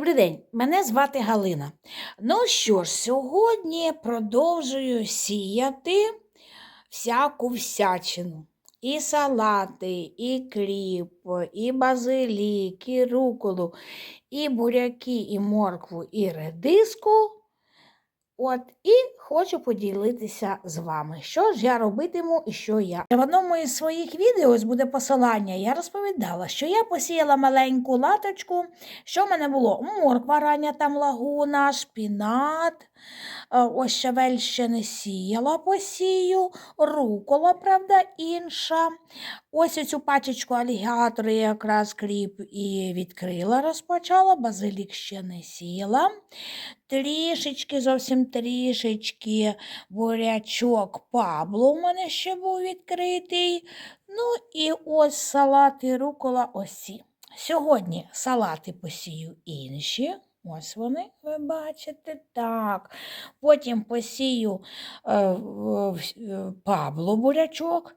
Добрий день, мене звати Галина. Ну що ж, сьогодні продовжую сіяти всяку всячину. І салати, і кріп, і базилік, і руколу, і буряки, і моркву, і редиску. От, і хочу поділитися з вами, що ж я робитиму і що я. В одному із своїх відео ось буде посилання. Я розповідала, що я посіяла маленьку латочку. Що в мене було? Морква рання там лагуна, шпінат. Е, Ось щавель ще не сіяла, посію, рукола, правда, інша. Ось оцю пачечку алігатори якраз кріп і відкрила, розпочала, базилік ще не сіяла трішечки, зовсім трішечки бурячок Пабло у мене ще був відкритий. Ну і ось салати рукола осі. Сьогодні салати посію інші. Ось вони, ви бачите, так. Потім посію е, е, Пабло бурячок.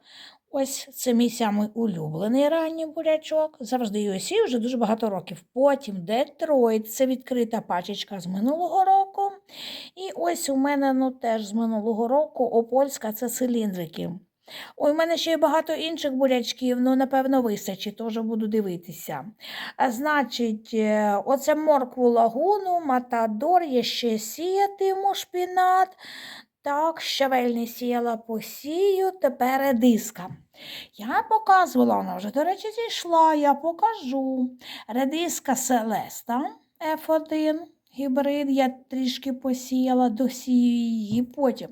Ось це мій самий улюблений ранній бурячок. Завжди його сію вже дуже багато років. Потім Детройт, це відкрита пачечка з минулого року. І ось у мене ну, теж з минулого року Опольська це циліндрики. Ой, у мене ще є багато інших бурячків, ну, напевно, вистачить, теж буду дивитися. Значить, е, оце моркву лагуну, матадор, я ще сіятиму шпінат. Так, щавель не сіяла посію, тепер редиска. Я показувала, вона вже, до речі, зійшла, я покажу. Редиска Селеста F1 гібрид, я трішки посіяла, досію її. Потім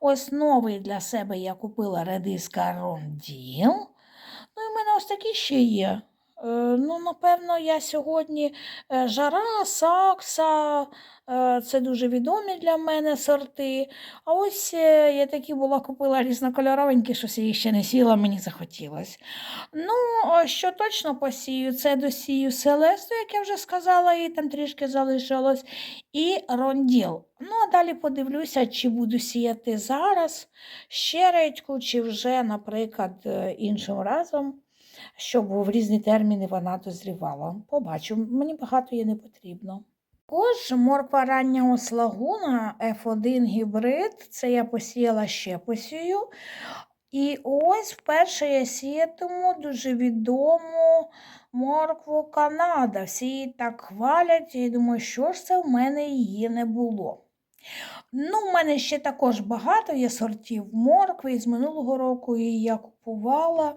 ось новий для себе я купила редиска Ронділ. Ну і в мене ось такі ще є. Е, Ну, напевно, я сьогодні е, жара, сакса, е, це дуже відомі для мене сорти. А ось я такі була купила різнокольоровенькі, щось їх ще не сіла, мені захотілося. Ну, що точно посію, це досію селесту, як я вже сказала, і там трішки залишилось, і ронділ. Ну, а далі подивлюся, чи буду сіяти зараз ще редьку, чи вже, наприклад, іншим разом, щоб в різні терміни вона дозрівала. Побачу, мені багато її не потрібно. Також морква рання ослагуна F1 гібрид, це я посіяла ще посію. І ось вперше я сіятиму дуже відому моркву Канада. Всі її так хвалять, і думаю, що ж це в мене її не було. Ну, в мене ще також багато є сортів моркви, з минулого року її я купувала.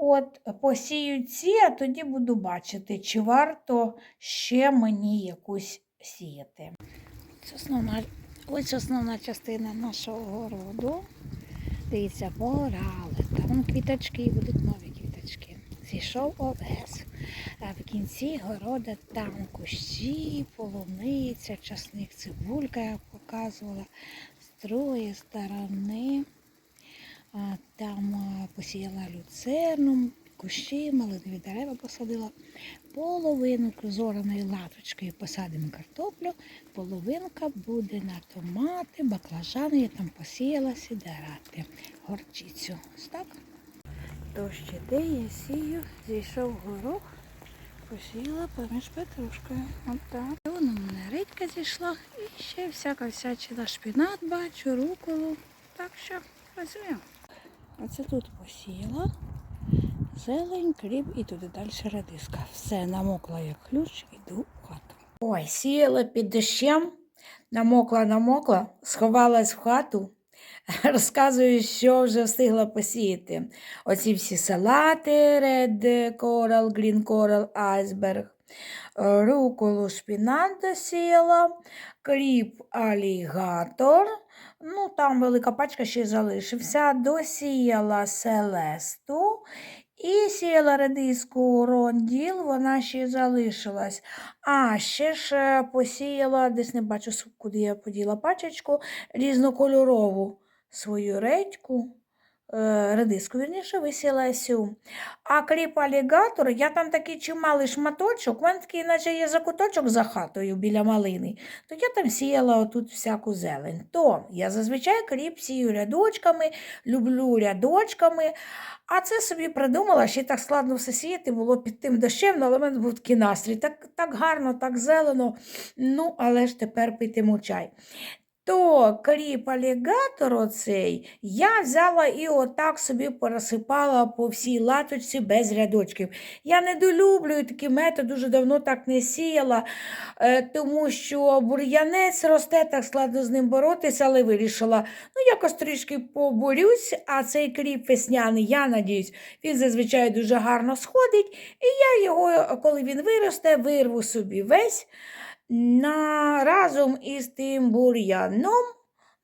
От, посію ці, а тоді буду бачити, чи варто ще мені якусь сіяти. Це основна, ось основна частина нашого городу. Дивіться, порали. Там квіточки, будуть нові квіточки. Зійшов овес. А в кінці города там кущі, полуниця, часник, цибулька, я показувала. З другої сторони а, посіяла люцерну, кущі, малинові дерева посадила. Половину зораної латочкою посадимо картоплю, половинка буде на томати, баклажани, я там посіяла сідерати, горчицю. Ось так. Дощ іде, я сію, зійшов горох, посіяла поміж петрушкою. От так. Вона в мене редька зійшла і ще всяка всячина шпінат бачу, руколу. Так що працюємо. Оце тут посіяла. Зелень, кріп і туди далі редиска. Все, намокла як ключ, іду в хату. Ой, сіяла під дощем, намокла, намокла, сховалась в хату. Розказую, що вже встигла посіяти. Оці всі салати, Red Coral, Green Coral, Iceberg, е, руколу шпінат досіяла, кріп алігатор. Ну, там велика пачка ще залишився. Досіяла селесту. І сіяла редиску ронділ, вона ще залишилась. А ще ж е, посіяла, десь не бачу, куди я поділа пачечку, різнокольорову свою редьку. Е, редиску, вірніше, висіла сю. А кріп алігатор, я там такий чималий шматочок, в мене такий, наче є закуточок за хатою біля малини, то я там сіяла отут всяку зелень. То я зазвичай кріп сію рядочками, люблю рядочками, а це собі придумала, ще так складно все сіяти було під тим дощем, ну, але в мене був такий настрій. Так, так гарно, так зелено. Ну, але ж тепер питиму чай. То кріп алігатор оцей я взяла і отак собі порозсипала по всій латочці без рядочків. Я недолюблюю такий метод, дуже давно так не сіяла, е, тому що бур'янець росте, так складно з ним боротися, але вирішила, ну якось трішки поборюсь, а цей кріп весняний, я надіюсь, він зазвичай дуже гарно сходить, і я його, коли він виросте, вирву собі весь на, разом із тим бур'яном.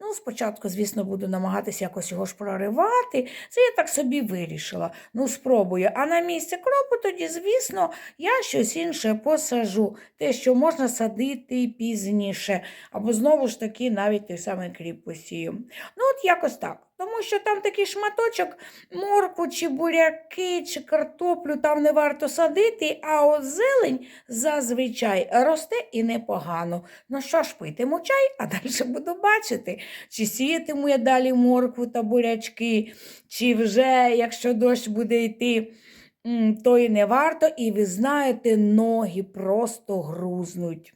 Ну, спочатку, звісно, буду намагатися якось його ж проривати. Це я так собі вирішила. Ну, спробую. А на місце кропу тоді, звісно, я щось інше посажу. Те, що можна садити пізніше. Або знову ж таки навіть той самий кріп посію. Ну, от якось так. Тому що там такий шматочок моркву, чи буряки, чи картоплю там не варто садити, а от зелень зазвичай росте і непогано. Ну що ж, питиму чай, а далі буду бачити, чи сіятиму я далі моркву та бурячки, чи вже, якщо дощ буде йти, то і не варто, і ви знаєте, ноги просто грузнуть.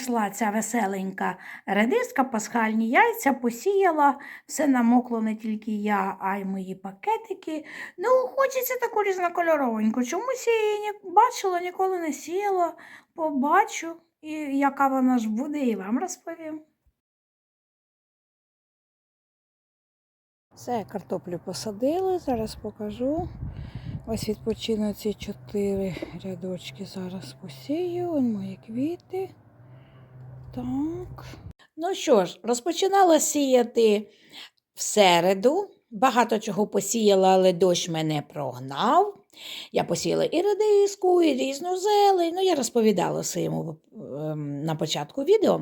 Пішла ця веселенька редиска, пасхальні яйця, посіяла, все намокло не тільки я, а й мої пакетики. Ну, хочеться таку різнокольоровеньку. Чомусь я її не бачила, ніколи не сіяла. Побачу, і яка вона ж буде, і вам розповім. Все, картоплю посадили, зараз покажу. Ось відпочину ці чотири рядочки зараз посію. Вон мої квіти. Так. Ну що ж, розпочинала сіяти в середу. Багато чого посіяла, але дощ мене прогнав. Я посіяла і редиску, і різну зелень. Ну, я розповідала в своєму ем, на початку відео.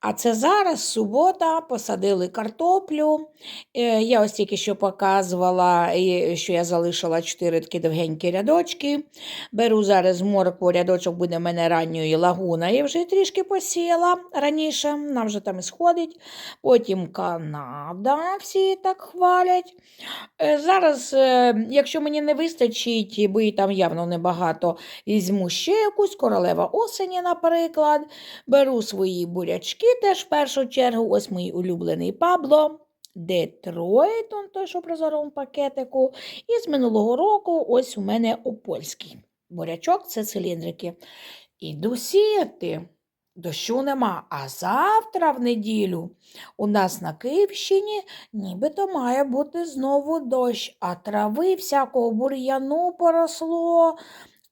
А це зараз субота, посадили картоплю. Е, Я ось тільки що показувала, що я залишила чотири такі довгенькі рядочки. Беру зараз моркву, рядочок буде в мене ранньої лагуна. Я вже трішки посіяла раніше, вона вже там і сходить. Потім Канада, всі так хвалять. Е, Зараз, е, якщо мені не вистачить, бо її там явно небагато, візьму ще якусь королева осені, наприклад. Беру свої бурячки теж в першу чергу. Ось мій улюблений Пабло. Детройт, он той, що прозорому пакетику. І з минулого року ось у мене опольський бурячок це циліндрики. Іду сіяти. Дощу нема. А завтра в неділю у нас на Київщині нібито має бути знову дощ, а трави всякого бур'яну поросло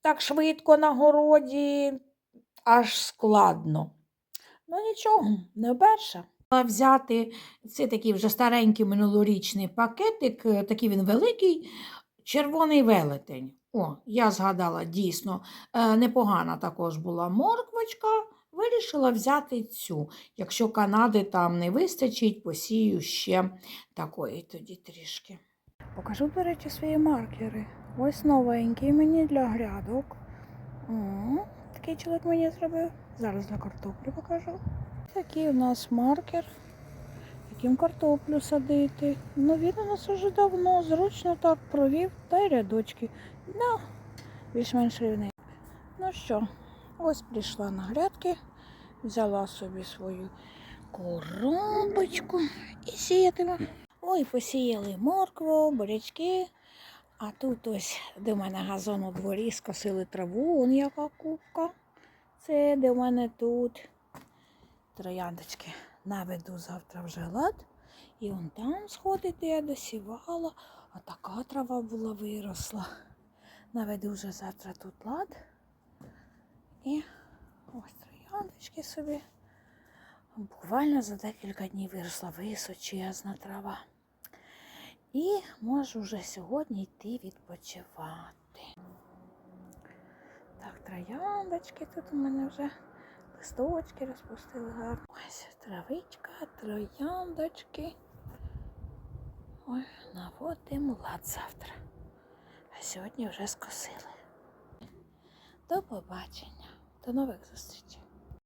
так швидко на городі, аж складно. Ну нічого, не вперше. Взяти це такий вже старенький минулорічний пакетик, такий він великий, червоний велетень. О, я згадала, дійсно, е, непогана також була морквочка. Вирішила взяти цю. Якщо Канади там не вистачить, посію ще такої тоді трішки. Покажу, до речі, свої маркери. Ось новенький мені для грядок. О, такий чоловік мені зробив. Зараз для картоплі покажу. Такий у нас маркер, яким картоплю садити. Ну, він у нас вже давно, зручно так провів та й рядочки. Ну, більш-менш рівний. Ну що, ось прийшла на грядки, взяла собі свою коробочку і сіятиму. Ой, посіяли моркву, бурячки. А тут ось, де в мене газон у дворі, скосили траву, он яка купка. Це де в мене тут трояндочки. Наведу завтра вже лад. І он там сходити я досівала, а така трава була виросла. Наведу вже завтра тут лад. І ось трояндочки собі. Буквально за декілька днів виросла височезна трава. І можу вже сьогодні йти відпочивати. Так, трояндочки тут у мене вже листочки розпустили гарно. Ось травичка, трояндочки. Ой, наводимо лад завтра. А сьогодні вже скосили. До побачення. До нових зустрічей.